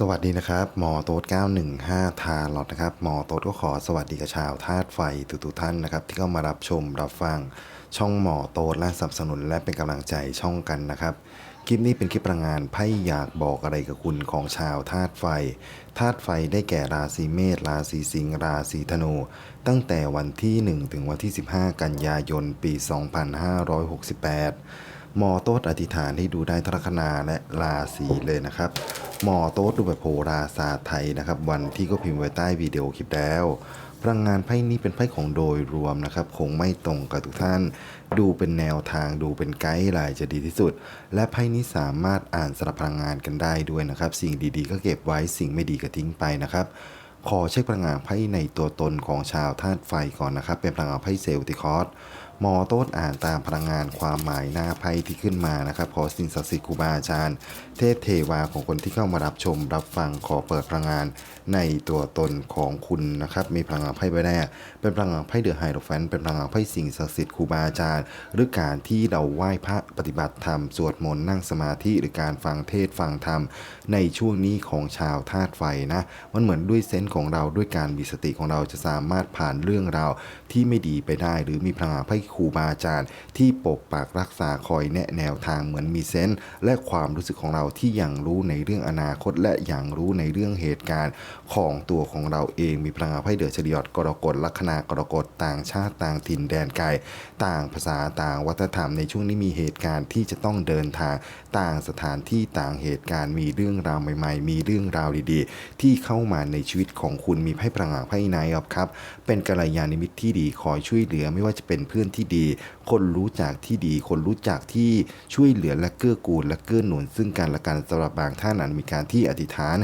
สวัสดีนะครับหมอโต๊ด915 ทาลอตนะครับหมอโต๊ดก็ขอสวัสดีกับชาวธาตุไฟทุกๆท่านนะครับ ที่เข้ามารับชมรับฟังช่องหมอโต๊ดและสนับสนุนและเป็นกำลังใจช่องกันนะครับ คลิปนี้เป็นคลิปพลังงานไพ่อยากบอกอะไรกับคุณของชาวธาตุไฟธาตุไฟได้แก่ราศีเมษราศีสิงห์ราศีธนู ตั้งแต่วันที่ 1 ถึงวันที่ 15 กันยายนปี 2568ห มอโต๊ดอธิษฐานให้ดูได้ทลัคนาและราศีเลยนะครับหมอโต๊ดดูแบบโหราศาสตร์ไทยนะครับ วันที่ก็พิมพ์ไว้ใต้วิดีโอคลิปแล้วพลังงานไพ่นี้เป็นไพ่ของโดยรวมนะครับ คงไม่ตรงกับทุกท่าน ดูเป็นแนวทางดูเป็นไกด์ไลน์จะดีที่สุด และไพ่นี้สามารถอ่านสลับพลังงานกันได้ด้วยนะครับ สิ่งดีๆ ก็เก็บไว้สิ่งไม่ดีก็ทิ้งไปนะครับขอเช็คพลังงานไพ่ในตัวตนของชาวธาตุไฟก่อนนะครับ เป็นพลังงานไพ่เซลติคอสห มอโต้นอ่านตามพลังงานความหมายหน้าไพ่ที่ขึ้นมานะครับขอสิ่งศักดิ์สิทธิ์ครูบาอาจารย์ เทพเทวาของคนที่เข้ามารับชม รับฟังขอเปิดพลังงานในตัวตนของคุณนะครับ มีพลังงานไพ่ใบแรก เป็นพลังงานไพ่เดอะไฮโดรแฟนเป็นพลังงานไพ่สิ่งศักดิ์สิทธิ์ครูบาอาจารย์ หรือการที่เราไหว้พระปฏิบัติธรรม สวดมนต์นั่งสมาธิหรือการฟังเทศน์ฟังธรรม ในช่วงนี้ของชาวธาตุไฟนะ มันเหมือนด้วยเซนส์ของเราด้วยการมีสติของเราจะสามารถผ่านเรื่องราวที่ไม่ดีไปได้ หรือมีพลังงานไพ่ครูบาอาจารย์ ที่ปกปักรักษาคอยแนะแนวทางเหมือนมีเซนส์และความรู้สึกของเราที่ยังรู้ในเรื่องอนาคต และยังรู้ในเรื่องเหตุการณ์ของตัวของเราเองมีพลังงานไพ่เดือดเฉลียดกรกฎลัคนากรกฎต่างชาติต่างถิ่นแดนไกล ต่างภาษาต่างวัฒนธรรมในช่วงนี้มีเหตุการณ์ที่จะต้องเดินทางต่างสถานที่ต่างเหตุการณ์มีเรื่องราวใหม่ ๆ มีเรื่องราวดีๆ ที่เข้ามาในชีวิตของคุณมีไพ่ประหงาดไพ่ไนายครับ เป็นกัลยาณมิตรที่ดีคอยช่วยเหลือไม่ว่าจะเป็นเพื่อนที่ดี คนรู้จักที่ดี คนรู้จักที่ช่วยเหลือและเกื้อกูลและเกื้อหนุน ซึ่งกันและกันสำหรับบางท่านอาจมีการที่อธิษฐาน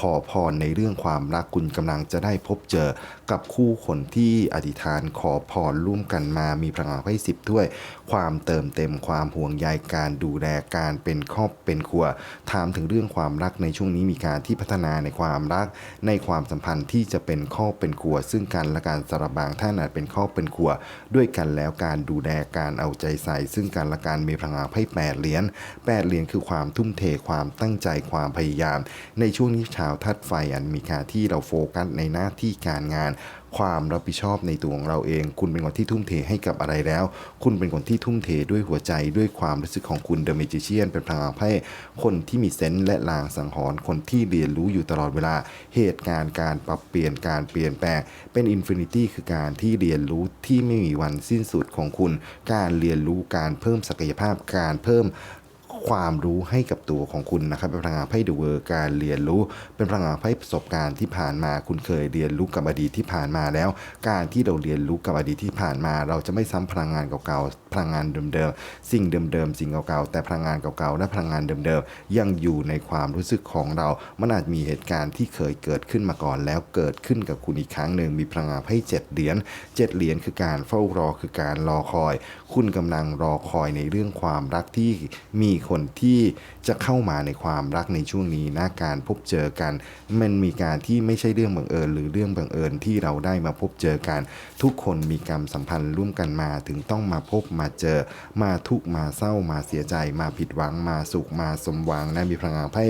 ขอพรในเรื่องความรักคุณกำลังจะได้พบเจอกับคู่คนที่อธิษฐานขอพรร่วมกันมามีพลังงานไพ่สิบด้วย ความเติมเต็มความห่วงใยการดูแลการเป็นครอบเป็นครัวถามถึงเรื่องความรักในช่วงนี้มีการที่พัฒนาในความรัก ในความสัมพันธ์ที่จะเป็นครอบเป็นครัว ซึ่งกันและการสระบางท่านอาจเป็นครอบเป็นครัวด้วยกันแล้วการดูแลการเอาใจใส่ ซึ่งการละการมีพลังงานไพ่แปดเหรียญแปดเหรียญคือความทุ่มเทความตั้งใจความพยายาม ในช่วงนี้ชาวทัดไฟอันมีค่าที่เราโฟกัสในหน้าที่การงานความรับผิดชอบในตัวของเราเอง คุณเป็นคนที่ทุ่มเทให้กับอะไรแล้ว คุณเป็นคนที่ทุ่มเทด้วยหัวใจด้วยความรู้สึกของคุณเดอะเมจิเชียนเป็นพลังงานไพ่คนที่มีเซนส์และลางสังหรณ์คนที่เรียนรู้อยู่ตลอดเวลาเหตุการณ์การปรับเปลี่ยนการเปลี่ยนแปลง เป็นอินฟินิตี้คือการที่เรียนรู้ที่ไม่มีวันสิ้นสุดของคุณ การเรียนรู้การเพิ่มศักยภาพการเพิ่ม ความรู้ให้กับตัวของคุณนะครับเป็นพลังงานไพ่เดอะเวอร์การเรียนรู้ เป็นพลังงานไพ่ประสบการณ์ที่ผ่านมา คุณเคยเรียนรู้กับอดีตที่ผ่านมาแล้ว การที่เราเรียนรู้กับอดีตที่ผ่านมา เราจะไม่ซ้ำพลังงานเก่าๆพลังงานเดิมๆ สิ่งเดิมๆ สิ่งเก่าๆ แต่พลังงานเก่าๆ และพลังงานเดิมๆ ยังอยู่ในความรู้สึกของเรา มันอาจมีเหตุการณ์ที่เคยเกิดขึ้นมาก่อนแล้วเกิดขึ้นกับคุณอีกครั้งหนึ่ง มีพลังงานไพ่เจ็ดเหรียญเจ็ดเหรียญคือการเฝ้ารอคือการรอคอย คุณกำลังรอคอยในเรื่องความรักที่มีคนที่จะเข้ามาในความรักในช่วงนี้นะการพบเจอกัน มันมีการที่ไม่ใช่เรื่องบังเอิญ หรือเรื่องบังเอิญที่เราได้มาพบเจอกัน ทุกคนมีกรรมสัมพันธ์ร่วมกันมาถึงต้องมาพบมาเจอ มาทุกมาเศร้ามาเสียใจ มาผิดหวังมาสุขมาสมหวังนะมีพลังงานไพ่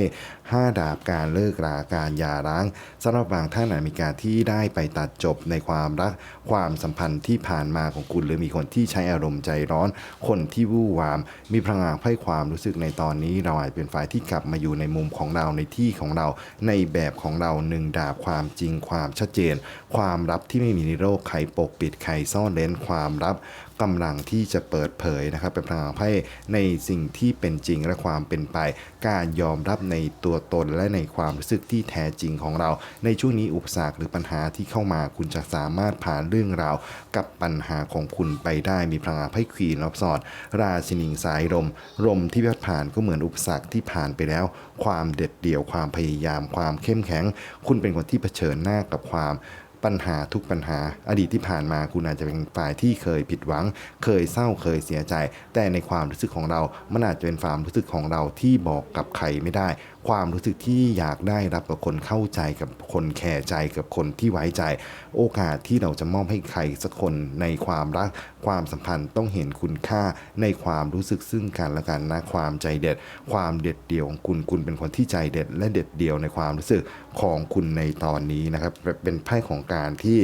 ห้าดาบการเลิกราการหย่าร้างสำหรับบางท่านอาจมีการที่ได้ไปตัดจบในความรักความสัมพันธ์ที่ผ่านมาของคุณ หรือมีคนที่ใช้อารมณ์ใจร้อน คนที่วู่วาม มีพลังงานไพ่ความรู้สึกในตอนนี้ เราอาจเป็นฝ่ายที่กลับมาอยู่ในมุมของเราในที่ของเรา ในแบบของเราหนึ่งดาบความจริงความชัดเจน ความลับที่ไม่มีในโลกใครปกปิดใครซ่อนเร้นความลับ กำลังที่จะเปิดเผยนะครับ เป็นพลังไพ่ในสิ่งที่เป็นจริงและความเป็นไป การยอมรับในตัวตนและในความรู้สึกที่แท้จริงของเรา ในช่วงนี้อุปสรรคหรือปัญหาที่เข้ามาคุณจะสามารถผ่านเรื่องราว กับปัญหาของคุณไปได้มีพลังไพ่ควีนรอบสอด ราชินีสายลมลมที่พัดผ่านก็เหมือนอุปสรรคที่ผ่านไปแล้ว ความเด็ดเดี่ยวความพยายามความเข้มแข็ง คุณเป็นคนที่เผชิญหน้ากับความ ปัญหาทุกปัญหาอดีตที่ผ่านมาคุณอาจจะเป็นฝ่ายที่เคยผิดหวัง เคยเศร้าเคยเสียใจ แต่ในความรู้สึกของเรา มันอาจจะเป็นความรู้สึกของเราที่บอกกับใครไม่ได้ ความรู้สึกที่อยากได้รับกับคนเข้าใจกับคนแคร์ใจกับคนที่ไว้ใจ โอกาสที่เราจะมอบให้ใครสักคนในความรัก ความสัมพันธ์ต้องเห็นคุณค่าในความรู้สึกซึ่งกันและกันนะความใจเด็ด ความเด็ดเดี่ยวของคุณคุณเป็นคนที่ใจเด็ด และเด็ดเดี่ยวในความรู้สึกของคุณในตอนนี้นะครับเป็นไพ่ของการที่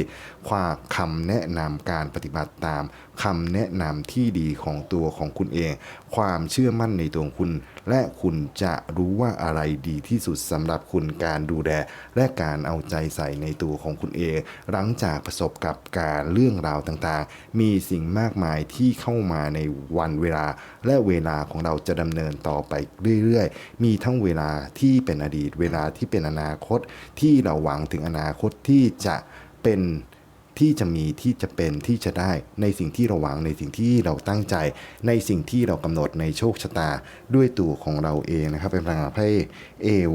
ความคำแนะนำการปฏิบัติตาม คำแนะนำที่ดีของตัวของคุณเอง ความเชื่อมั่นในตัวคุณ และคุณจะรู้ว่าอะไรดีที่สุดสำหรับคุณการดูแลและการเอาใจใส่ในตัวของคุณเอง หลังจากประสบกับการเรื่องราวต่างๆ มีสิ่งมากมายที่เข้ามาในวันเวลา และเวลาของเราจะดำเนินต่อไปเรื่อยๆ มีทั้งเวลาที่เป็นอดีต เวลาที่เป็นอนาคต ที่เราหวังถึงอนาคตที่จะเป็น ที่จะมีที่จะเป็นที่จะได้ในสิ่งที่เราหวังในสิ่งที่เราตั้งใจ ในสิ่งที่เรากำหนดในโชคชะตาด้วยตัวของเราเองนะครับ เป็นพลังงานไพ่เอว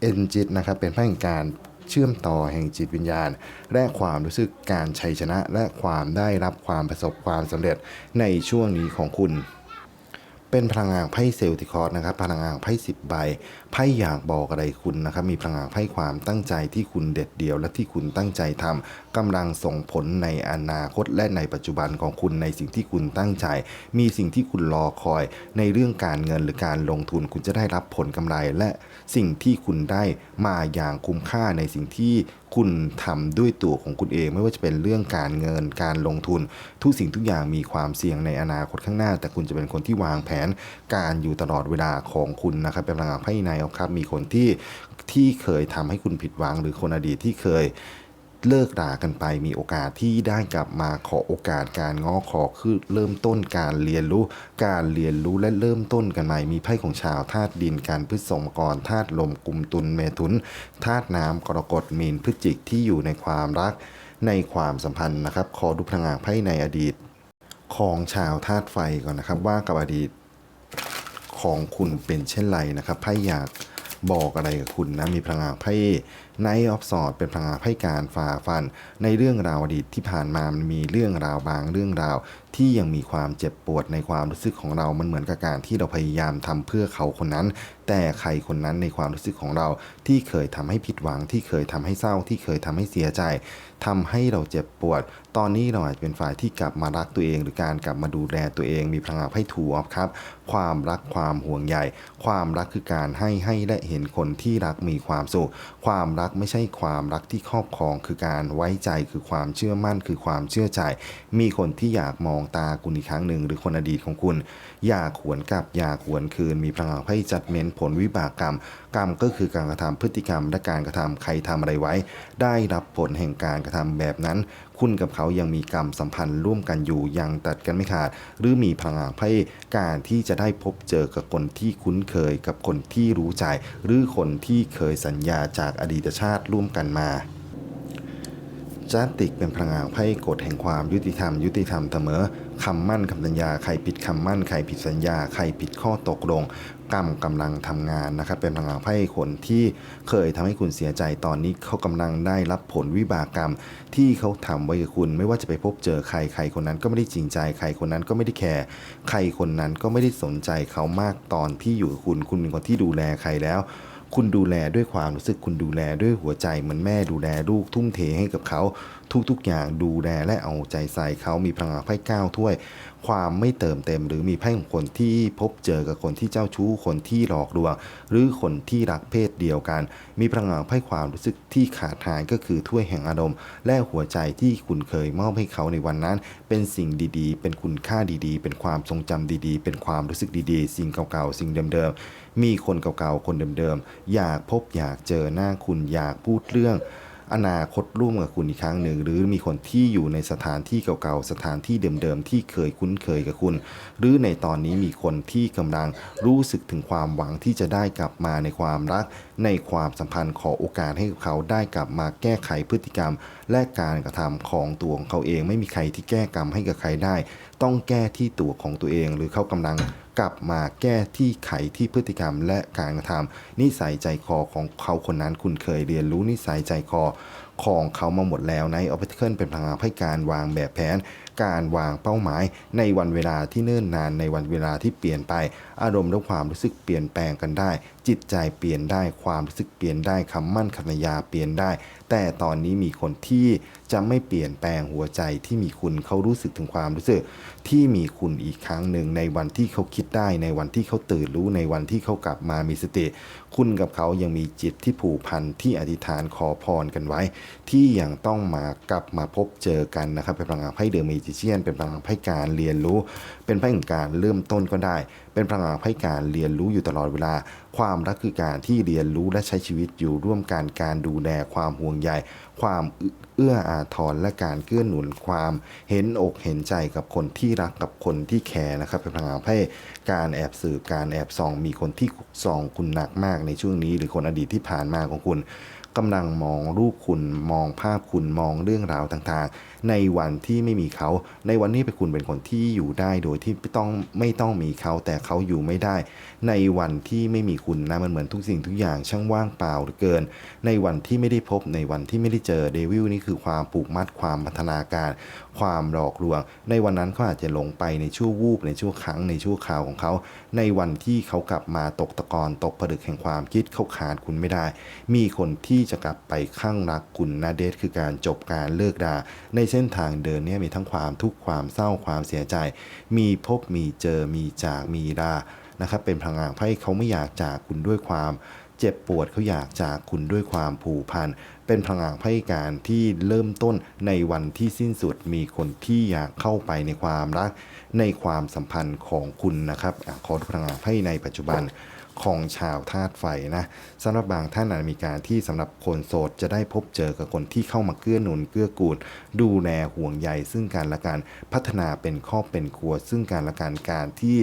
เอ็นจิตนะครับเป็นไพ่แห่งการเชื่อมต่อแห่งจิตวิญญาณ และความรู้สึกการชัยชนะ และความได้รับความประสบความสำเร็จในช่วงนี้ของคุณ เป็นพลังงานไพ่เซลติคอร์สนะครับ พลังงานไพ่สิบใบไพ่อยากบอกอะไรคุณนะครับ มีพลังงานไพ่ความตั้งใจที่คุณเด็ดเดี่ยว และที่คุณตั้งใจทำกำลังส่งผลในอนาคตและในปัจจุบันของคุณในสิ่งที่คุณตั้งใจ มีสิ่งที่คุณรอคอย ในเรื่องการเงินหรือการลงทุนคุณจะได้รับผลกำไร และสิ่งที่คุณได้มาอย่างคุ้มค่าในสิ่งที่ คุณทำด้วยตัวของคุณเอง ไม่ว่าจะเป็นเรื่องการเงินการลงทุน ทุกสิ่งทุกอย่างมีความเสี่ยงในอนาคตข้างหน้า แต่คุณจะเป็นคนที่วางแผนการอยู่ตลอดเวลาของคุณนะครับเป็นพลังงานภายในครับมีคนที่ที่เคยทำให้คุณผิดหวังหรือคนอดีตที่เคย เลิกรากันไปมีโอกาสที่ได้กลับมาขอโอกาสการง้อขอคือเริ่มต้นการเรียนรู้ การเรียนรู้และเริ่มต้นกันใหม่มีไพ่ของชาวธาตุดินการพฤษภกรธาตุลมกุมตุลเมถุนธาตุน้ำกรกฎมีนพฤจิกที่อยู่ในความรักในความสัมพันธ์นะครับ ขอดูพลังงานไพ่ในอดีต ของชาวธาตุไฟก่อนนะครับ ว่ากับอดีตของคุณเป็นเช่นไรนะครับไพ่อยากบอกอะไรกับคุณนะมีพลังงานไพ่ไนออฟสอดเป็นพลังงานไพ่การฝ่าฟัน ในเรื่องราวอดีตที่ผ่านมามันมีเรื่องราวบางเรื่องราว ที่ยังมีความเจ็บปวดในความรู้สึกของเรา มันเหมือนกับการที่เราพยายามทำเพื่อเขาคนนั้น แต่ใครคนนั้นในความรู้สึกของเราที่เคยทำให้ผิดหวัง ที่เคยทำให้เศร้า ที่เคยทำให้เสียใจทำให้เราเจ็บปวด ตอนนี้เราอาจจะเป็นฝ่ายที่กลับมารักตัวเอง หรือการกลับมาดูแลตัวเอง มีพลังงานไพ่ถูออฟครับ ความรักความห่วงใย ความรักคือการให้ให้และเห็นคนที่รักมีความสุข ความรักไม่ใช่ความรักที่ครอบครอง คือการไว้ใจคือความเชื่อมั่น คือความเชื่อใจ มีคนที่อยากมองตาคุณอีกครั้งหนึ่ง หรือคนอดีตของคุณ อยากหวนกลับ อยากหวนคืน มีพลังให้จัดเม้นผลวิบากกรรม กรรมก็คือการกระทำพฤติกรรมและการกระทำใครทำอะไรไว้ ได้รับผลแห่งการกระทำแบบนั้น คุณกับเขายังมีกรรมสัมพันธ์ร่วมกันอยู่ยังตัดกันไม่ขาด หรือมีพลังงานให้การที่จะได้พบเจอกับคนที่คุ้นเคยกับคนที่รู้ใจ หรือคนที่เคยสัญญาจากอดีตชาติร่วมกันมา จัติกเป็นพลังงานไพ่กฎแห่งความยุติธรรม ยุติธรรมเสมอคำมั่นคำสัญญา ใครผิดคำมั่น ใครผิดสัญญา ใครผิดข้อตกลงกรรมกำลังทำงานนะครับ เป็นพลังงานไพ่คนที่เคยทำให้คุณเสียใจตอนนี้เขากำลังได้รับผลวิบากกรรม ที่เขาทำไว้กับคุณ ไม่ว่าจะไปพบเจอใครใครคนนั้นก็ไม่ได้จริงใจ ใครคนนั้นก็ไม่ได้แคร์ใครคนนั้นก็ไม่ได้สนใจเขามากตอนที่อยู่กับคุณ คุณเป็นคนที่ดูแลใครแล้ว คุณดูแลด้วยความรู้สึกคุณดูแลด้วยหัวใจเหมือนแม่ดูแลลูกทุ่มเทให้กับเขา ทุกๆ อย่างดูแลและเอาใจใส่เขามีพลังงานไพ่ก้าถ้วย ความไม่เติมเต็ม หรือมีไพ่ของคนที่พบเจอกับคนที่เจ้าชู้คนที่หลอกลวงหรือคนที่รักเพศเดียวกัน มีพลังงานไพ่ความรู้สึกที่ขาดหายก็คือถ้วยแห่งอารมณ์ และหัวใจที่คุณเคยมอบให้เขาในวันนั้น เป็นสิ่งดีๆ เป็นคุณค่าดีๆ เป็นความทรงจำดีๆ เป็นความรู้สึกดีๆ สิ่งเก่าๆ สิ่งเดิมๆมีคนเก่าๆคนเดิมๆอยากพบอยากเจอหน้าคุณอยากพูดเรื่อง อนาคตร่วมกับคุณอีกครั้งหนึ่ง หรือมีคนที่อยู่ในสถานที่เก่าๆ สถานที่เดิมๆ ที่เคยคุ้นเคยกับคุณ หรือในตอนนี้มีคนที่กำลังรู้สึกถึงความหวังที่จะได้กลับมาในความรัก ในความสัมพันธ์ขอโอกาสให้เขาได้กลับมาแก้ไขพฤติกรรม และการกระทำของตัวของเขาเอง ไม่มีใครที่แก้กรรมให้กับใครได้ ต้องแก้ที่ตัวของตัวเอง หรือเขากำลัง กลับมาแก้ที่ไขที่พฤติกรรมและการกระทำนิสัยใจคอของเขาคนนั้นคุณเคยเรียนรู้นิสัยใจคอของเขามาหมดแล้วในออ p เ a ิลเป็นพลังงานให้การวางแบบแผน การวางเป้าหมาย ในวันเวลาที่เนิ่นนานในวันเวลาที่เปลี่ยนไป อารมณ์และความรู้สึกเปลี่ยนแปลงกันได้ จิตใจเปลี่ยนได้ความรู้สึกเปลี่ยนได้คำมั่นคำสัญญาเปลี่ยนได้ แต่ตอนนี้มีคนที่จะไม่เปลี่ยนแปลงหัวใจที่มีคุณเขารู้สึกถึงความรู้สึก ที่มีคุณอีกครั้งหนึ่งในวันที่เขาคิดได้ ในวันที่เขาตื่นรู้ในวันที่เขากลับมามีสติ คุณกับเขายังมีจิตที่ผูกพันที่อธิษฐานขอพรกันไว้ ที่ยังต้องมากลับมาพบเจอกันนะครับ เป็นพลังงานไพ่เดอะเมจิเชียน เป็นพลังงานไพ่การเรียนรู้ เป็นไพ่แห่งการเริ่มต้นก็ได้ เป็นพลังงานไพ่การเรียนรู้อยู่ตลอดเวลา ความรักคือการที่เรียนรู้และใช้ชีวิตอยู่ร่วมกันการดูแลความห่วงใยความ เอื้ออาทรและการเกื้อหนุนความเห็นอกเห็นใจกับคนที่รักกับคนที่แคร์นะครับเป็นพลังงานไพ่การแอบสืบการแอบส่องมีคนที่ส่องคุณหนักมากในช่วงนี้ หรือคนอดีตที่ผ่านมาของคุณกำลังมองรูปคุณมองภาพคุณมองเรื่องราวต่างๆ ในวันที่ไม่มีเขา ในวันนี้เป็นคุณเป็นคนที่อยู่ได้โดยที่ไม่ต้องไม่ต้องมีเขา แต่เขาอยู่ไม่ได้ ในวันที่ไม่มีคุณนะมันเหมือนทุกสิ่งทุกอย่างช่างว่างเปล่าเหลือเกิน ในวันที่ไม่ได้พบในวันที่ไม่ได้เจอเดวิลนี่คือความผูกมัดความพัฒนาการ ความหลอกลวง ในวันนั้นเขาอาจจะหลงไปในชั่ววูบในชั่วครั้งในชั่วคราวของเขา ในวันที่เขากลับมาตกตะกอนตกผลึกแห่งความคิดเขาขาดคุณไม่ได้ มีคนที่จะกลับไปข้างรักคุณนาเดทคือการจบการเลิกดาในเส้นทางเดินเนี่ยมีทั้งความทุกข์ความเศร้าความเสียใจ มีพบมีเจอมีจากมีดานะครับเป็นพลังงานไพ่เขาไม่อยากจากคุณด้วยความเจ็บปวดเขาอยากจากคุณด้วยความผูกพัน เป็นพลังงานไพ่การที่เริ่มต้นในวันที่สิ้นสุดมีคนที่อยากเข้าไปในความรัก ในความสัมพันธ์ของคุณนะครับอขอดูพลังงานไพ่ในปัจจุบัน ของชาวธาตุไฟนะสำหรับบางท่านอาจมีการที่สำหรับคนโสดจะได้พบเจอกับคนที่เข้ามาเกื้อหนุนเกื้อกูล ดูแลห่วงใยซึ่งกันและกันพัฒนาเป็นครอบเป็นครัว ซึ่งกันและกันการที่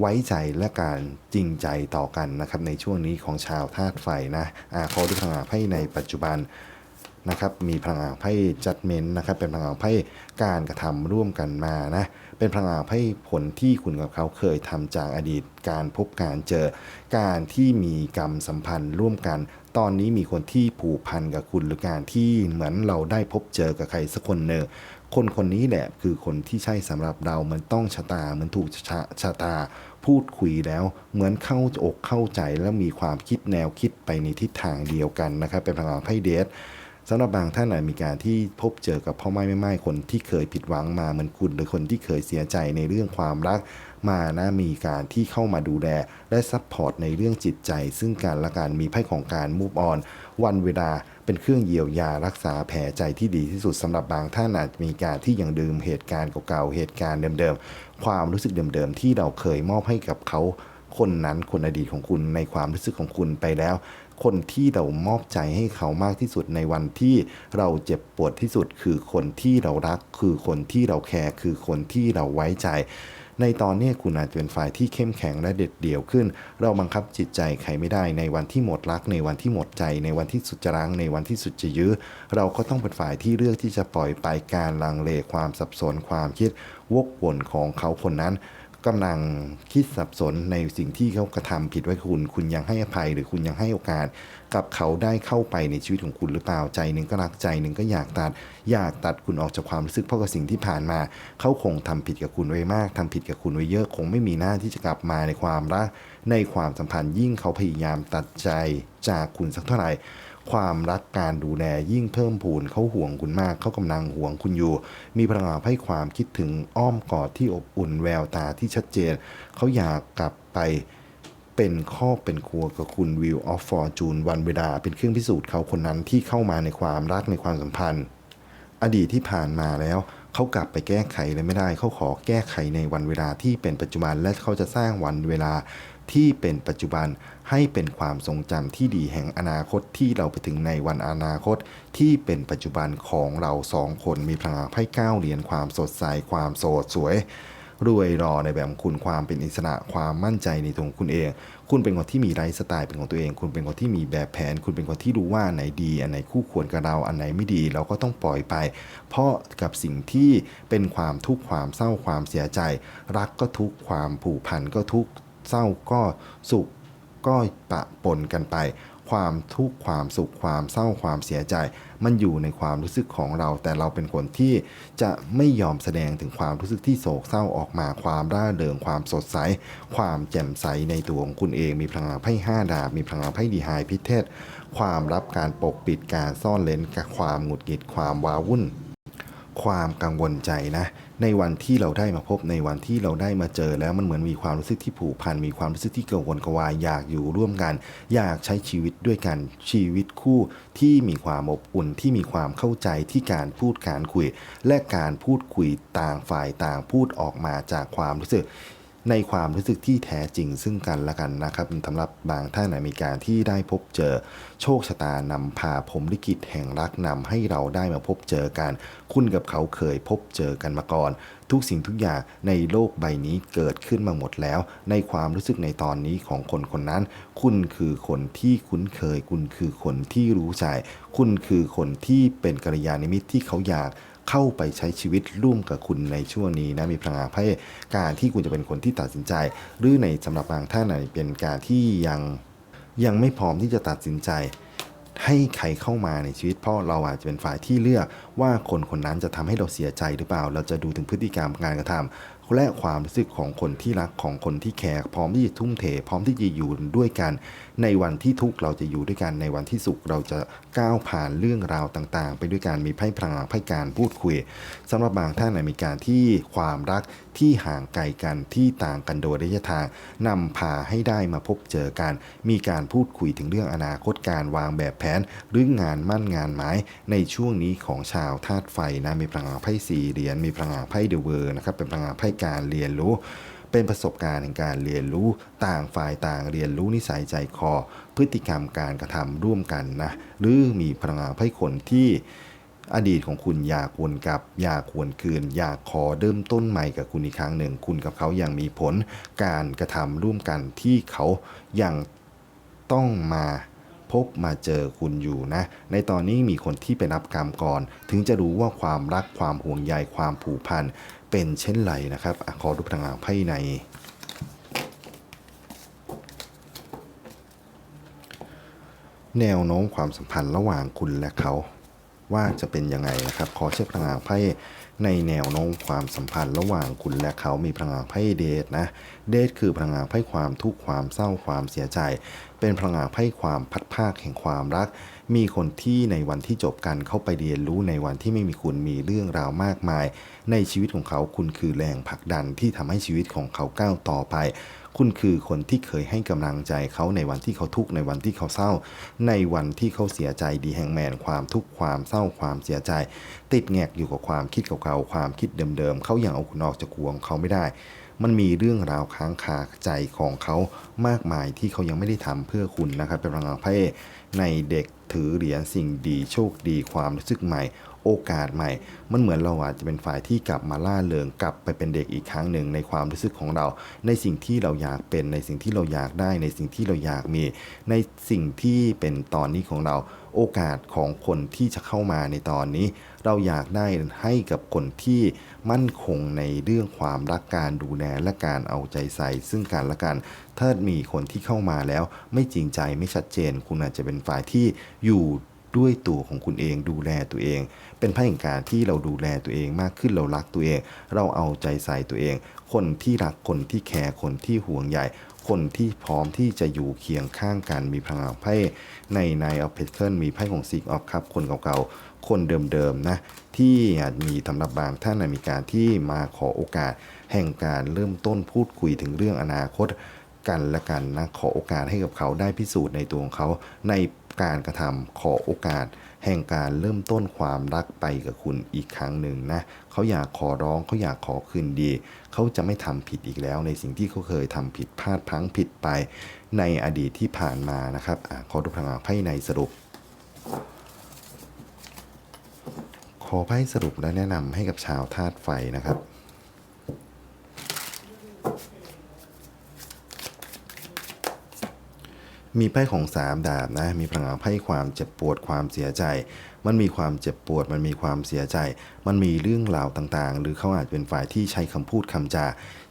ไว้ใจและการจริงใจต่อกันนะครับในช่วงนี้ของชาวธาตุไฟนะอาขอดูพลังงานไพ่ในปัจจุบันนะครับมีพลังงานไพ่จัดเมนนะครับเป็นพลังงานไพ่การกระทำร่วมกันมานะ เป็นพลังงานไพ่ผลที่คุณกับเขาเคยทำจากอดีต การพบการเจอ การที่มีกรรมสัมพันธ์ร่วมกัน ตอนนี้มีคนที่ผูกพันกับคุณหรือการที่เหมือนเราได้พบเจอกับใครสักคนหนึ่งคนคนนี้แหละคือคนที่ใช่สำหรับเรามันต้องชะตาเหมันถูกชะชะตา พูดคุยแล้วเหมือนเข้าอกเข้าใจแล้วมีความคิดแนวคิดไปในทิศทางเดียวกันนะครับเป็นพลังงานไพ่เดท สำหรับบางท่านอาจมีการที่พบเจอกับพ่อไม่ไม่ไม่คนที่เคยผิดหวังมาเหมือนคุณ หรือคนที่เคยเสียใจในเรื่องความรักมานะมีการที่เข้ามาดูแล และซัพพอร์ตในเรื่องจิตใจ ซึ่งการละการมีไพ่ของการมูฟออนวันเวลาเป็นเครื่องเยียวยารักษาแผลใจที่ดีที่สุดสำหรับบางท่านอาจมีการที่ยังดื่มเหตุการณ์เก่าๆเหตุการณ์เดิมๆ ความรู้สึกเดิมๆ ที่เราเคยมอบให้กับเขา คนนั้นคนอดีตของคุณในความรู้สึกของคุณไปแล้ว คนที่เรามอบใจให้เขามากที่สุดในวันที่เราเจ็บปวดที่สุด คือคนที่เรารัก คือคนที่เราแคร์คือคนที่เราไว้ใจ ในตอนนี้คุณอาจจะเป็นฝ่ายที่เข้มแข็งและเด็ดเดี่ยวขึ้น เราบังคับจิตใจใครไม่ได้ในวันที่หมดรัก ในวันที่หมดใจ ในวันที่สุดจะรังในวันที่สุดจะยื้อ เราก็ต้องเป็นฝ่ายที่เลือกที่จะปล่อยไปการลังเลความสับสนความคิดวกวนของเขาคนนั้น กำลังคิดสับสนในสิ่งที่เขากระทำผิดไว้คุณ คุณยังให้อภัยหรือคุณยังให้โอกาส กับเขาได้เข้าไปในชีวิตของคุณหรือเปล่าใจหนึ่งก็รักใจหนึ่งก็อยากตัด อยากตัดคุณออกจากความรู้สึกเพราะกับสิ่งที่ผ่านมา เขาคงทำผิดกับคุณไว้มากทำผิดกับคุณไว้เยอะคงไม่มีหน้าที่จะกลับมาในความรักในความสัมพันธ์ยิ่งเขาพยายามตัดใจจากคุณสักเท่าไหร่ ความรักการดูแลยิ่งเพิ่มพูนเขาห่วงคุณมากเขากำลังห่วงคุณอยู่ มีพลังงานให้ความคิดถึงอ้อมกอดที่อบอุ่นแววตาที่ชัดเจน เขาอยากกลับไปเป็นครอเป็นครัวกับคุณวิวออฟฟอร์จูนวันเวลาเป็นเครื่องพิสูจน์เขาคนนั้นที่เข้ามาในความรักในความสัมพันธ์ อดีตที่ผ่านมาแล้วเขากลับไปแก้ไขเลยไม่ได้ เขาขอแก้ไขในวันเวลาที่เป็นปัจจุบันและเขาจะสร้างวันเวลา ที่เป็นปัจจุบันให้เป็นความทรงจำที่ดีแห่งอนาคตที่เราไปถึงในวันอนาคต ที่เป็นปัจจุบันของเราสองคนมีพลังไพ่เก้าเหรียญความสดใสความโสดสวยรวยรอในแบบของคุณความเป็นอิสระความมั่นใจในตัวคุณเอง คุณเป็นคนที่มีไลฟ์สไตล์เป็นของตัวเอง คุณเป็นคนที่มีแบบแผน คุณเป็นคนที่รู้ว่าไหนดี อันไหนคู่ควรกับเราอันไหนไม่ดี เราก็ต้องปล่อยไป เพราะกับสิ่งที่เป็นความทุกข์ความเศร้าความเสียใจ รักก็ทุกข์ความผูกพันก็ทุกข์ เศร้าก็สุขก็ปะปนกันไป ความทุกข์ความสุขความเศร้าความเสียใจ มันอยู่ในความรู้สึกของเรา แต่เราเป็นคนที่จะไม่ยอมแสดงถึงความรู้สึกที่โศกเศร้าออกมาความร่าเริงความสดใส ความแจ่มใสในตัวของคุณเอง มีพลังไพ่ห้าดาบมีพลังไพ่ดีไฮพิเทศ ความรับการปกปิดการซ่อนเลนกับความหงุดหงิดความว้าวุ่น ความกังวลใจนะในวันที่เราได้มาพบในวันที่เราได้มาเจอแล้วมันเหมือนมีความรู้สึกที่ผูกพันมีความรู้สึกที่กังวลกวายอยากอยู่ร่วมกัน อยากใช้ชีวิตด้วยกันชีวิตคู่ที่มีความอบอุ่นที่มีความเข้าใจที่การพูดการคุย และการพูดคุยต่างฝ่ายต่างพูดออกมาจากความรู้สึก ในความรู้สึกที่แท้จริงซึ่งกันและกันนะครับสำหรับบางท่านนมีการที่ได้พบเจอโชคชะตานำพาผมลิขิตแห่งรักนำให้เราได้มาพบเจอกัน คุณกับเขาเคยพบเจอกันมาก่อน ทุกสิ่งทุกอย่างในโลกใบนี้เกิดขึ้นมาหมดแล้ว ในความรู้สึกในตอนนี้ของคนคนนั้น คุณคือคนที่คุ้นเคย คุณคือคนที่รู้ใจ คุณคือคนที่เป็นกัลยาณมิตรที่เขาอยาก เข้าไปใช้ชีวิตร่วมกับคุณในช่วงนี้นะมีพลังงานไพ่การที่คุณจะเป็นคนที่ตัดสินใจ หรือในสำหรับบางท่านนะเป็นการที่ยังยังไม่พร้อมที่จะตัดสินใจให้ใครเข้ามาในชีวิตเพราะเราอาจจะเป็นฝ่ายที่เลือกว่าคนคนนั้นจะทำให้เราเสียใจหรือเปล่า เราจะดูถึงพฤติกรรมการกระทำและความรู้สึกของคนที่รักของคนที่แคร์พร้อมที่จะทุ่มเท พร้อมที่จะอยู่ด้วยกันในวันที่ทุกข์เราจะอยู่ด้วยกันในวันที่สุขเราจะก้าวผ่านเรื่องราวต่างๆ ไปด้วยกันมีไพ่พลังไพ่การพูดคุยสำหรับบางท่านนะมีการที่ความรักที่ห่างไกลกันที่ต่างกันโดยระยะทางนำพาให้ได้มาพบเจอกัน มีการพูดคุยถึงเรื่องอนาคตการวางแบบแผน หรืองานมั่นงานหมาย ในช่วงนี้ของชาวธาตุไฟนะมีพลังไพ่สี่เหรียญมีพลังไพ่เดอะเวอร์นะครับเป็นพลังไพ่การเรียนรู้ เป็นประสบการณ์ในการเรียนรู้ต่างฝ่ายต่างเรียนรู้นิสัยใจคอ พฤติกรรมการกระทำร่วมกันนะหรือมีพลังงานไพ่คนที่อดีตของคุณอยากวนกลับ อยากวนคืน อยากขอเริ่มต้นใหม่กับคุณอีกครั้งหนึ่ง คุณกับเขายังมีผลการกระทำร่วมกันที่เขายังต้องมาพบมาเจอคุณอยู่นะ ในตอนนี้มีคนที่ไปรับกรรมก่อน ถึงจะรู้ว่าความรักความห่วงใยความผูกพัน เป็นเช่นไรนะครับอขอดูพลังงานไพ่ใน แนวโน้มความสัมพันธ์ระหว่างคุณและเขา ว่าจะเป็นยังไงนะครับ ขอเช็คพลังงานไพ่ในแนวโน้มความสัมพันธ์ระหว่างคุณและเขามีพลังงานไพ่เดทนะ เดทคือพลังงานไพ่ความทุกข์ความเศร้าความเสียใจ เป็นพลังงานไพ่ความพัดภาคแห่งความรัก มีคนที่ในวันที่จบกันเข้าไปเรียนรู้ในวันที่ไม่มีคุณมีเรื่องราวมากมาย ในชีวิตของเขาคุณคือแรงผลักดันที่ทำให้ชีวิตของเขาก้าวต่อไป คุณคือคนที่เคยให้กำลังใจเขาในวันที่เขาทุกข์ในวันที่เขาเศร้า ในวันที่เขาเสียใจดีแห่งแมนความทุกข์ความเศร้าความเสียใจ ติดแงกอยู่กับความคิดเก่าๆความคิดเดิมๆเขาอยังเอาคุณออกจากวของเขาไม่ได้มันมีเรื่องราวค้างคาใจของเขามากมายที่เขายังไม่ได้ทำเพื่อคุณนะครับเป็นพลังงานไพ่ในเด็กถือเหรียญสิ่งดีโชคดีความรู้สึกใหม่ โอกาสใหม่ มันเหมือนเราอาจจะเป็นฝ่ายที่กลับมาล่าเริงกลับไปเป็นเด็กอีกครั้งหนึ่งในความรู้สึกของเรา ในสิ่งที่เราอยากเป็นในสิ่งที่เราอยากได้ ในสิ่งที่เราอยากมี ในสิ่งที่เป็นตอนนี้ของเรา โอกาสของคนที่จะเข้ามาในตอนนี้ เราอยากได้ให้กับคนที่มั่นคงในเรื่องความรักการดูแลและการเอาใจใส่ ซึ่งกันและกันถ้ามีคนที่เข้ามาแล้ว ไม่จริงใจไม่ชัดเจน คุณอาจจะเป็นฝ่ายที่อยู่ ด้วยตัวของคุณเองดูแลตัวเอง เป็นพ่แห่งการที่เราดูแลตัวเองมากขึ้นเรารักตัวเอง เราเอาใจใส่ตัวเอง คนที่รักคนที่แคร์คนที่ห่วงใยคนที่พร้อมที่จะอยู่เคียงข้างกันมีพลังไพ่ในในออฟเพเคิลมีไพ่ของซิกออฟครับคนเก่าๆ คนเดิมๆนะที่อาจมีสำหรับบางท่านนมีการที่มาขอโอกาส แห่งการเริ่มต้นพูดคุยถึงเรื่องอนาคตกันและกันนะขอโอกาสให้กับเขาได้พิสูจน์ในตัวของเขาใน การกระทำขอโอกาส แห่งการเริ่มต้นความรักไปกับคุณอีกครั้งหนึ่งนะเขาอยากขอร้องเขาอยากขอคืนดีเขาจะไม่ทำผิดอีกแล้ว ในสิ่งที่เขาเคยทำผิดพลาดพังผิดไป ในอดีตที่ผ่านมานะครับอขอดูพลังงานไพ่ในสรุปขอไพ่สรุปและแนะนำให้กับชาวธาตุไฟนะครับ มีไพ่ของสามดาบนะ มีพลังไพ่ความเจ็บปวดความเสียใจ มันมีความเจ็บปวด มันมีความเสียใจ มันมีเรื่องราวต่างๆ หรือเขาอาจเป็นฝ่ายที่ใช้คำพูดคำจา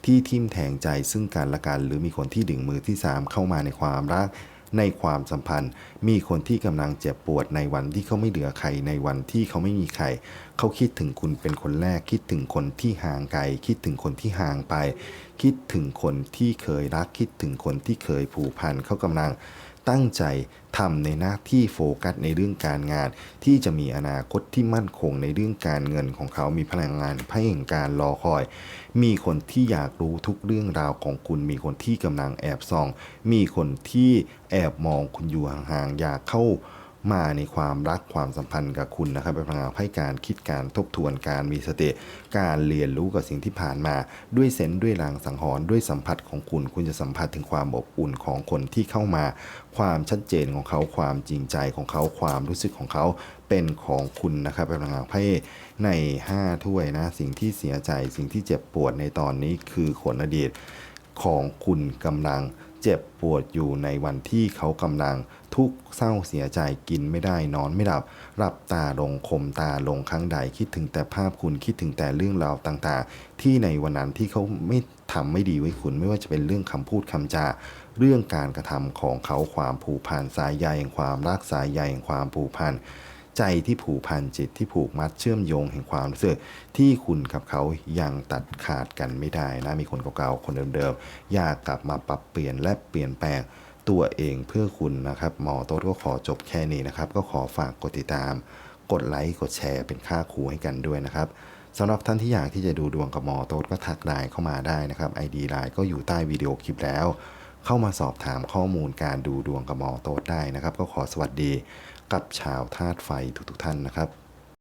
ที่ทิ่มแทงใจซึ่งกันและกัน หรือมีคนที่ดึงมือที่สามเข้ามาในความรัก ในความสัมพันธ์ มีคนที่กำลังเจ็บปวดในวันที่เขาไม่เหลือใครในวันที่เขาไม่มีใคร เขาคิดถึงคุณเป็นคนแรก คิดถึงคนที่ห่างไกล คิดถึงคนที่ห่างไป คิดถึงคนที่เคยรัก คิดถึงคนที่เคยผูกพัน เขากำลังตั้งใจทำในหน้าที่โฟกัสในเรื่องการงาน ที่จะมีอนาคตที่มั่นคงในเรื่องการเงินของเขามีพลังงานพ่แห่งการรอคอย มีคนที่อยากรู้ทุกเรื่องราวของคุณ มีคนที่กำลังแอบส่อง มีคนที่แอบมองคุณอยู่ห่างๆ อยากเข้า มาในความรักความสัมพันธ์กับคุณนะครับเป็นพลังงานไพ่การคิดการทบทวนการมีสติการเรียนรู้กับสิ่งที่ผ่านมา ด้วยเซนส์ด้วยลางสังหรณ์ด้วยสัมผัสของคุณ คุณจะสัมผัสถึงความอบอุ่นของคนที่เข้ามา ความชัดเจนของเขาความจริงใจของเขาความรู้สึกของเขาเป็นของคุณนะครับเป็นพลังงานไพ่ใน 5 ถ้วยนะ สิ่งที่เสียใจสิ่งที่เจ็บปวดในตอนนี้คือขนอดีตของคุณกำลัง เจ็บปวดอยู่ในวันที่เขากำลังทุกข์เศร้าเสียใจกินไม่ได้นอนไม่หลับหลับตาลงคมตาลงครั้งใดคิดถึงแต่ภาพคุณคิดถึงแต่เรื่องราวต่างๆ ที่ในวันนั้นที่เขาไม่ทำไม่ดีไว้คุณไม่ว่าจะเป็นเรื่องคำพูดคำจาเรื่องการกระทำของเขาความผูกพันสายใยแห่งความรักสายใยแห่งความผูกพัน ใจที่ผูกพันจิตที่ผูกมัดเชื่อมโยงแห่งความรู้สึกที่คุณกับเขายังตัดขาดกันไม่ได้นะมีคนเก่าๆคนเดิมๆอยากกลับมาปรับเปลี่ยนและเปลี่ยนแปลงตัวเองเพื่อคุณนะครับ หมอโต๊ดก็ขอจบแค่นี้นะครับ ก็ขอฝากกดติดตาม กดไลค์กดแชร์เป็นค่าครูให้กันด้วยนะครับสำหรับท่านที่อยากที่จะดูดวงกับหมอโต๊ดก็ทักไลน์เข้ามาได้นะครับ ID ไลน์ก็อยู่ใต้วิดีโอคลิปแล้ว เข้ามาสอบถามข้อมูลการดูดวงกับหมอโต๊ดได้นะครับ ก็ขอสวัสดี กับชาวธาตุไฟทุกๆท่านนะครับ